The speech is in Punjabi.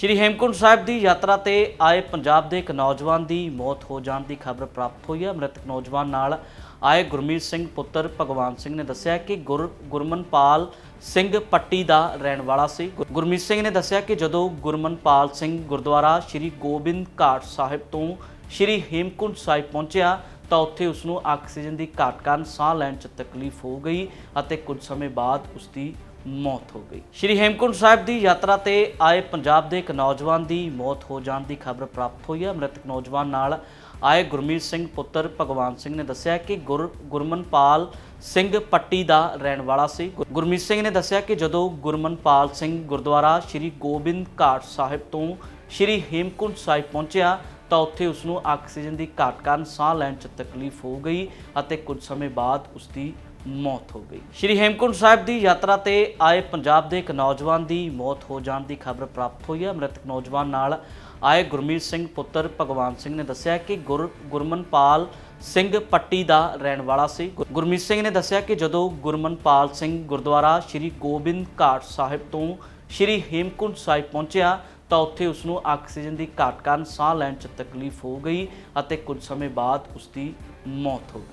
ਸ਼੍ਰੀ ਹੇਮਕੁੰਟ ਸਾਹਿਬ ਦੀ ਯਾਤਰਾ ਤੇ ਆਏ ਪੰਜਾਬ ਦੇ ਇੱਕ ਨੌਜਵਾਨ ਦੀ ਮੌਤ ਹੋ ਜਾਣ ਦੀ ਖਬਰ ਪ੍ਰਾਪਤ ਹੋਈ ਹੈ। ਮ੍ਰਿਤਕ ਨੌਜਵਾਨ ਨਾਲ ਆਏ ਗੁਰਮੀਤ ਸਿੰਘ ਪੁੱਤਰ ਭਗਵਾਨ ਸਿੰਘ ਨੇ ਦੱਸਿਆ ਕਿ ਗੁਰ ਗੁਰਮਨਪਾਲ ਸਿੰਘ ਪੱਟੀ ਦਾ ਰਹਿਣ ਵਾਲਾ ਸੀ। ਗੁਰ- ਗੁਰਮੀਤ ਸਿੰਘ ਨੇ ਦੱਸਿਆ ਕਿ ਜਦੋਂ ਗੁਰਮਨਪਾਲ ਸਿੰਘ ਗੁਰਦੁਆਰਾ ਸ਼੍ਰੀ ਗੋਬਿੰਦ ਘਾਟ ਸਾਹਿਬ ਤੋਂ ਸ਼੍ਰੀ ਹੇਮਕੁੰਟ ਸਾਹਿਬ ਪਹੁੰਚਿਆ, ਤਾਂ ਉੱਥੇ ਉਸ ਨੂੰ ਆਕਸੀਜਨ ਦੀ ਘਾਟ ਕਾਰਨ ਸਾਹ ਲੈਣ 'ਚ ਤਕਲੀਫ ਹੋ ਗਈ ਅਤੇ ਕੁਝ ਸਮੇਂ ਬਾਅਦ ਉਸ ਦੀ ਮੌਤ ਹੋ ਗਈ। ਸ਼੍ਰੀ ਹੇਮਕੁੰਟ ਸਾਹਿਬ ਦੀ ਯਾਤਰਾ ਤੇ ਆਏ ਪੰਜਾਬ ਦੇ ਇੱਕ ਨੌਜਵਾਨ ਦੀ ਮੌਤ ਹੋ ਜਾਣ ਦੀ ਖਬਰ ਪ੍ਰਾਪਤ ਹੋਈ ਹੈ। ਮ੍ਰਿਤਕ ਨੌਜਵਾਨ ਨਾਲ ਆਏ ਗੁਰਮੀਤ ਸਿੰਘ ਪੁੱਤਰ ਭਗਵਾਨ ਸਿੰਘ ਨੇ ਦੱਸਿਆ ਕਿ ਗੁਰ ਗੁਰਮਨਪਾਲ ਸਿੰਘ ਪੱਟੀ ਦਾ ਰਹਿਣ ਵਾਲਾ ਸੀ। ਗੁਰ- ਗੁਰਮੀਤ ਸਿੰਘ ਨੇ ਦੱਸਿਆ ਕਿ ਜਦੋਂ ਗੁਰਮਨਪਾਲ ਸਿੰਘ ਗੁਰਦੁਆਰਾ ਸ਼੍ਰੀ ਗੋਬਿੰਦ ਘਾਟ ਸਾਹਿਬ ਤੋਂ ਸ਼੍ਰੀ ਹੇਮਕੁੰਟ ਸਾਹਿਬ ਪਹੁੰਚਿਆ, ਤਾਂ ਉੱਥੇ ਉਸ ਨੂੰ ਆਕਸੀਜਨ ਦੀ ਘਾਟ ਕਾਰਨ ਸਾਹ ਲੈਣ 'ਚ ਤਕਲੀਫ ਹੋ ਗਈ ਅਤੇ ਕੁਝ ਸਮੇਂ ਬਾਅਦ ਉਸ ਦੀ ਮੌਤ ਹੋ ਗਈ। ਸ਼੍ਰੀ ਹੇਮਕੁੰਟ ਸਾਹਿਬ ਦੀ ਯਾਤਰਾ ਤੇ ਆਏ ਪੰਜਾਬ ਦੇ ਇੱਕ ਨੌਜਵਾਨ ਦੀ ਮੌਤ ਹੋ ਜਾਣ ਦੀ ਖਬਰ ਪ੍ਰਾਪਤ ਹੋਈ ਹੈ। ਮ੍ਰਿਤਕ ਨੌਜਵਾਨ ਨਾਲ ਆਏ ਗੁਰਮੀਤ ਸਿੰਘ ਪੁੱਤਰ ਭਗਵਾਨ ਸਿੰਘ ਨੇ ਦੱਸਿਆ ਕਿ ਗੁਰ ਗੁਰਮਨਪਾਲ ਸਿੰਘ ਪੱਟੀ ਦਾ ਰਹਿਣ ਵਾਲਾ ਸੀ। ਗੁਰ- ਗੁਰਮੀਤ ਸਿੰਘ ਨੇ ਦੱਸਿਆ ਕਿ ਜਦੋਂ ਗੁਰਮਨਪਾਲ ਸਿੰਘ ਗੁਰਦੁਆਰਾ ਸ਼੍ਰੀ ਗੋਬਿੰਦ ਘਾਟ ਸਾਹਿਬ ਤੋਂ ਸ਼੍ਰੀ ਹੇਮਕੁੰਟ ਸਾਹਿਬ ਪਹੁੰਚਿਆ, ਤਾਂ ਉੱਥੇ ਉਸ ਨੂੰ ਆਕਸੀਜਨ ਦੀ ਘਾਟ ਕਾਰਨ ਸਾਹ ਲੈਣ 'ਚ ਤਕਲੀਫ ਹੋ ਗਈ ਅਤੇ ਕੁਝ ਸਮੇਂ ਬਾਅਦ ਉਸ ਦੀ ਮੌਤ ਹੋ ਗਈ।